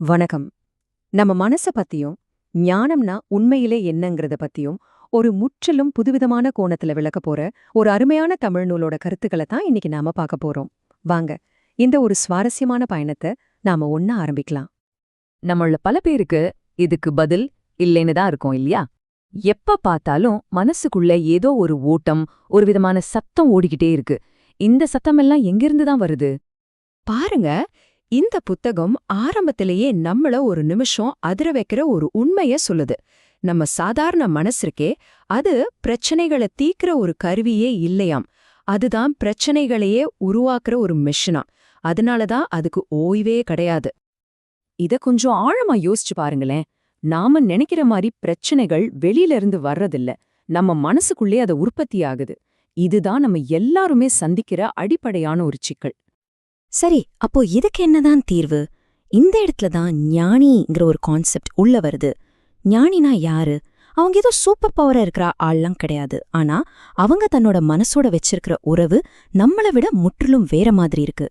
வணக்கம். நம்ம மனச பத்தியும் ஞானம்னா உண்மையிலே என்னங்கிறத பத்தியும் ஒரு முற்றிலும் புதுவிதமான கோணத்துல விளக்க போற ஒரு அருமையான தமிழ் நூலோட கருத்துக்களை தான் இன்னைக்கு நாம பார்க்க போறோம். வாங்க இந்த ஒரு சுவாரஸ்யமான பயணத்தை நாம ஒன்னா ஆரம்பிக்கலாம். நம்மள பல பேருக்கு இதுக்கு பதில் இல்லைன்னு தான் இருக்கும் இல்லையா? எப்ப பார்த்தாலும் மனசுக்குள்ள ஏதோ ஒரு ஓட்டம் ஒரு விதமான சத்தம் ஓடிக்கிட்டே இருக்கு. இந்த சத்தமெல்லாம் எங்கிருந்து தான் வருது? பாருங்க இந்த புத்தகம் ஆரம்பத்திலேயே நம்மள ஒரு நிமிஷம் அதிர வைக்கிற ஒரு உண்மைய சொல்லுது. நம்ம சாதாரண மனசிற்கே அது பிரச்சனைகளை தீக்கிற ஒரு கருவியே இல்லையாம். அதுதான் பிரச்சனைகளையே உருவாக்குற ஒரு மிஷினாம் அதனாலதான் அதுக்கு ஓய்வே கிடையாது. இத கொஞ்சம் ஆழமா யோசிச்சு பாருங்களேன். நாம நினைக்கிற மாதிரி பிரச்சனைகள் வெளியில இருந்து வர்றதில்ல. நம்ம மனசுக்குள்ளே அது உற்பத்தி ஆகுது. இதுதான் நம்ம எல்லாருமே சந்திக்கிற அடிப்படையான ஒரு சிக்கல். சரி அப்போ இதுக்கு என்னதான் தீர்வு? இந்த இடத்துல தான் ஞானிங்கிற ஒரு கான்செப்ட் உள்ள வருது. ஞானினா யாரு? அவங்க ஏதோ சூப்பர் பவரா இருக்கிற ஆள்லாம் கிடையாது. ஆனா அவங்க தன்னோட மனசோட வச்சிருக்கிற உறவு நம்மள விட முற்றிலும் வேற மாதிரி இருக்கு.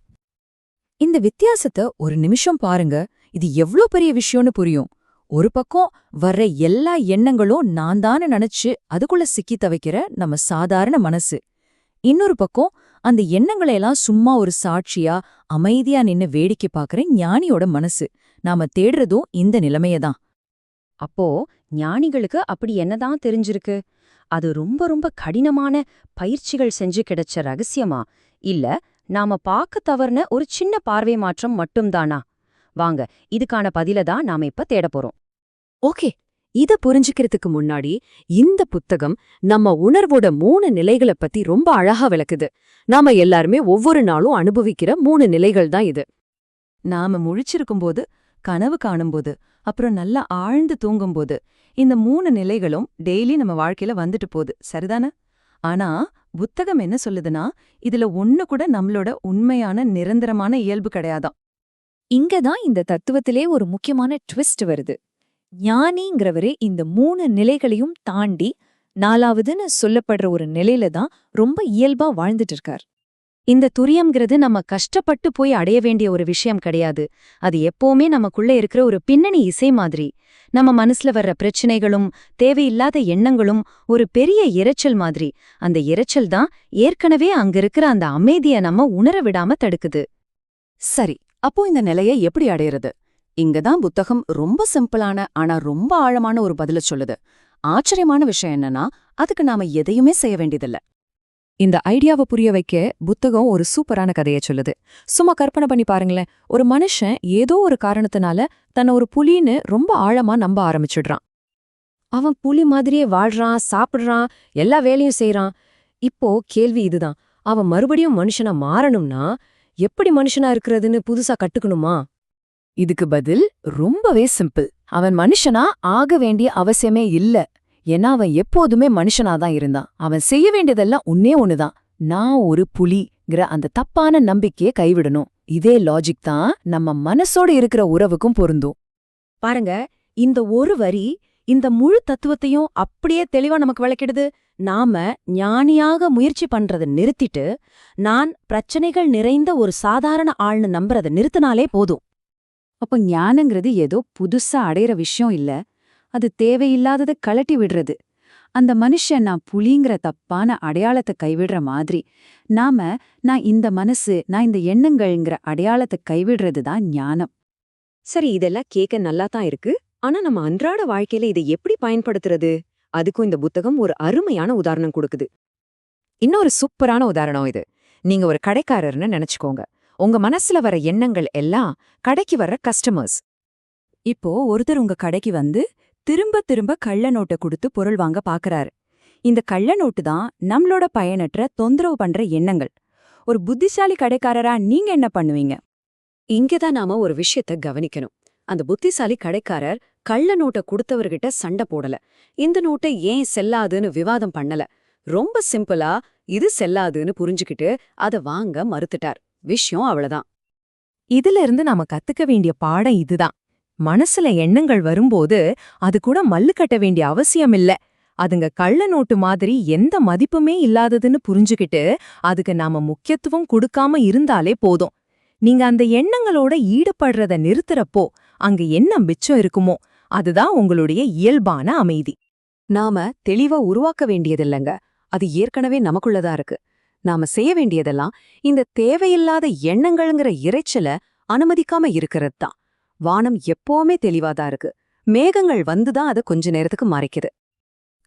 இந்த வித்தியாசத்தை ஒரு நிமிஷம் பாருங்க. இது எவ்ளோ பெரிய விஷயம்னு புரியும். ஒரு பக்கம் வர்ற எல்லா எண்ணங்களும் நான் தானே நினைச்சு அதுக்குள்ள சிக்கி தவைக்கிற நம்ம சாதாரண மனசு. இன்னொரு பக்கம் அந்த எண்ணங்களை எல்லாம் சும்மா ஒரு சாட்சியா அமைதியா நின்னு வேடிக்கை பாக்குற ஞானியோட மனசு. நாம தேடுறதும் இந்த நிலைமையதான் அப்போ ஞானிகளுக்கு அப்படி என்னதான் தெரிஞ்சிருக்கு? அது ரொம்ப ரொம்ப கடினமான பயிற்சிகள் செஞ்சு கிடைச்ச ரகசியமா? இல்ல நாம பார்க்க தவறுன ஒரு சின்ன பார்வை மாற்றம் மட்டும்தானா? வாங்க இதுக்கான பதில தான் நாம இப்ப தேட போறோம். ஓகே இத புரிஞ்சுக்கிறதுக்கு முன்னாடி இந்த புத்தகம் நம்ம உணர்வோட மூணு நிலைகளை பத்தி ரொம்ப அழகா விளக்குது. நாம எல்லாருமே ஒவ்வொரு நாளும் அனுபவிக்கிற மூணு நிலைகள் தான் இது. நாம முழிச்சிருக்கும்போது கனவு காணும்போது அப்புறம் நல்லா ஆழ்ந்து தூங்கும்போது இந்த மூணு நிலைகளும் டெய்லி நம்ம வாழ்க்கையில வந்துட்டு போகுது. சரிதானே? ஆனா புத்தகம் என்ன சொல்லுதுன்னா இதுல ஒண்ணு கூட நம்மளோட உண்மையான நிரந்தரமான இயல்பு கிடையாதாம். இங்கதான் இந்த தத்துவத்திலே ஒரு முக்கியமான ட்விஸ்ட் வருது. ஞானிங்கிறவரே இந்த மூணு நிலைகளையும் தாண்டி நாலாவதுன்னு சொல்லப்படுற ஒரு நிலையில தான் ரொம்ப இயல்பா வாழ்ந்துட்டு இருக்கார் இந்த துரியம்ங்கிறது நம்ம கஷ்டப்பட்டு போய் அடைய வேண்டிய ஒரு விஷயம் கிடையாது. அது எப்பவுமே நமக்குள்ள இருக்கிற ஒரு பின்னணி இசை மாதிரி. நம்ம மனசுல வர்ற பிரச்சனைகளும் தேவையில்லாத எண்ணங்களும் ஒரு பெரிய இரைச்சல் மாதிரி. அந்த இரைச்சல் தான் ஏற்கனவே அங்க இருக்கிற அந்த அமைதிய நம்ம உணர விடாம தடுக்குது. சரி அப்போ இந்த நிலையை எப்படி அடையிறது? இங்கதான் புத்தகம் ரொம்ப சிம்பிளான ஆனா ரொம்ப ஆழமான ஒரு பதில சொல்லுது. ஆச்சரியமான விஷயம் என்னன்னா அதுக்கு நாம எதையுமே செய்ய வேண்டியதில்ல. இந்த ஐடியாவை புரிய வைக்க புத்தகம் ஒரு சூப்பரான கதையை சொல்லுது. சும்மா கற்பனை பண்ணி பாருங்களேன். ஒரு மனுஷன் ஏதோ ஒரு காரணத்தினால தன்னை ஒரு புலின்னு ரொம்ப ஆழமா நம்ப ஆரம்பிச்சிடுறான். அவன் புலி மாதிரியே வாழ்றான் சாப்பிடுறான் எல்லா வேலையும் செய்யறான் இப்போ கேள்வி இதுதான். அவன் மறுபடியும் மனுஷனா மாறணும்னா எப்படி மனுஷனா இருக்கிறதுன்னு புதுசா கட்டுக்கணுமா இதுக்கு பதில் ரொம்பவே சிம்பிள். அவன் மனுஷனா ஆக வேண்டிய அவசியமே இல்ல. ஏன்னா அவன் எப்போதுமே மனுஷனாதான் இருந்தான். அவன் செய்ய வேண்டியதெல்லாம் ஒன்னே ஒண்ணுதான். நான் ஒரு புலிங்கிற அந்த தப்பான நம்பிக்கையை கைவிடணும். இதே லாஜிக் தான் நம்ம மனசோட இருக்கிற உறவுக்கும் பொருந்தும். பாருங்க இந்த ஒரு வரி இந்த முழு தத்துவத்தையும் அப்படியே தெளிவா நமக்கு விளக்கிடுது. நாம ஞானியாக முயற்சி பண்றதை நிறுத்திட்டு நான் பிரச்சனைகள் நிறைந்த ஒரு சாதாரண ஆள்னு நம்புறதை நிறுத்தினாலே போதும். அப்போ ஞானங்கிறது ஏதோ புதுசா அடையிற விஷயம் இல்ல. அது தேவையில்லாததை கழட்டி விடுறது. அந்த மனுஷன் நான் புலிங்கிற தப்பான அடையாளத்தை கைவிடுற மாதிரி. நாம நான் இந்த மனசு நான் இந்த எண்ணங்கள்ங்கிற அடையாளத்தை கைவிடுறது தான் ஞானம். சரி இதெல்லாம் கேட்க நல்லா தான் இருக்கு. ஆனா நம்ம அன்றாட வாழ்க்கையில இதை எப்படி பயன்படுத்துறது? அதுக்கும் இந்த புத்தகம் ஒரு அருமையான உதாரணம் கொடுக்குது. இன்னொரு சூப்பரான உதாரணம் இது. நீங்க ஒரு கடைக்காரர்னு நினைச்சுக்கோங்க. உங்க மனசுல வர எண்ணங்கள் எல்லாம் கடைக்கு வர்ற கஸ்டமர்ஸ் இப்போ ஒருத்தர் உங்க கடைக்கு வந்து திரும்ப திரும்ப கள்ள நோட்டை கொடுத்து பொருள் வாங்க பாக்குறாரு. இந்த கள்ள நோட்டு தான் நம்மளோட பயனற்ற தொந்தரவு பண்ற எண்ணங்கள். ஒரு புத்திசாலி கடைக்காரரா நீங்க என்ன பண்ணுவீங்க? இங்கதான் நாம ஒரு விஷயத்த கவனிக்கணும். அந்த புத்திசாலி கடைக்காரர் கள்ள நோட்டை கொடுத்தவர்கிட்ட சண்டை போடல. இந்த நோட்டை ஏன் செல்லாதுன்னு விவாதம் பண்ணல. ரொம்ப சிம்பிளா இது செல்லாதுன்னு புரிஞ்சுக்கிட்டு அத வாங்க மறுத்துட்டார். விஷயம் அவ்வளவுதான். இதுல இருந்து நாம கத்துக்க வேண்டிய பாடம் இதுதான். மனசுல எண்ணங்கள் வரும்போது அது கூட மல்லு கட்ட வேண்டிய அவசியம் இல்ல அதுங்க கள்ள நோட்டு மாதிரி எந்த மதிப்புமே இல்லாததுன்னு புரிஞ்சுக்கிட்டு அதுக்கு நாம முக்கியத்துவம் கொடுக்காம இருந்தாலே போதும். நீங்க அந்த எண்ணங்களோட ஈடுபடுறத நிறுத்துறப்போ அங்க என்ன மிச்சம் இருக்குமோ அதுதான் உங்களுடைய இயல்பான அமைதி. நாம தெளிவா உருவாக்க வேண்டியதில்லைங்க. அது ஏற்கனவே நமக்குள்ளதா இருக்கு. நாம செய்ய வேண்டியதெல்லாம் இந்த தேவையில்லாத எண்ணங்கள்ங்கிற இரைச்சல அனுமதிக்காம இருக்கிறது தான் வானம் எப்பவுமே தெளிவாதான் இருக்கு. மேகங்கள் வந்துதான் அதை கொஞ்ச நேரத்துக்கு மறைக்குது.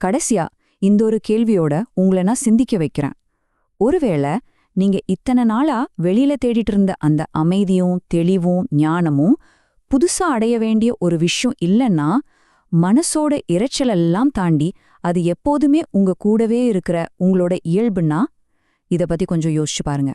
கடைசியா இந்த ஒரு கேள்வியோட உங்களை நான் சிந்திக்க வைக்கிறேன். ஒருவேளை நீங்க இத்தனை நாளா வெளியில தேடிட்டு இருந்த அந்த அமைதியும் தெளிவும் ஞானமும் புதுசா அடைய வேண்டிய ஒரு விஷயம் இல்லைன்னா மனசோட இறைச்சலெல்லாம் தாண்டி அது எப்போதுமே உங்க கூடவே இருக்கிற உங்களோட இயல்புன்னா இத பத்தி கொஞ்சம் யோசிச்சு பாருங்க.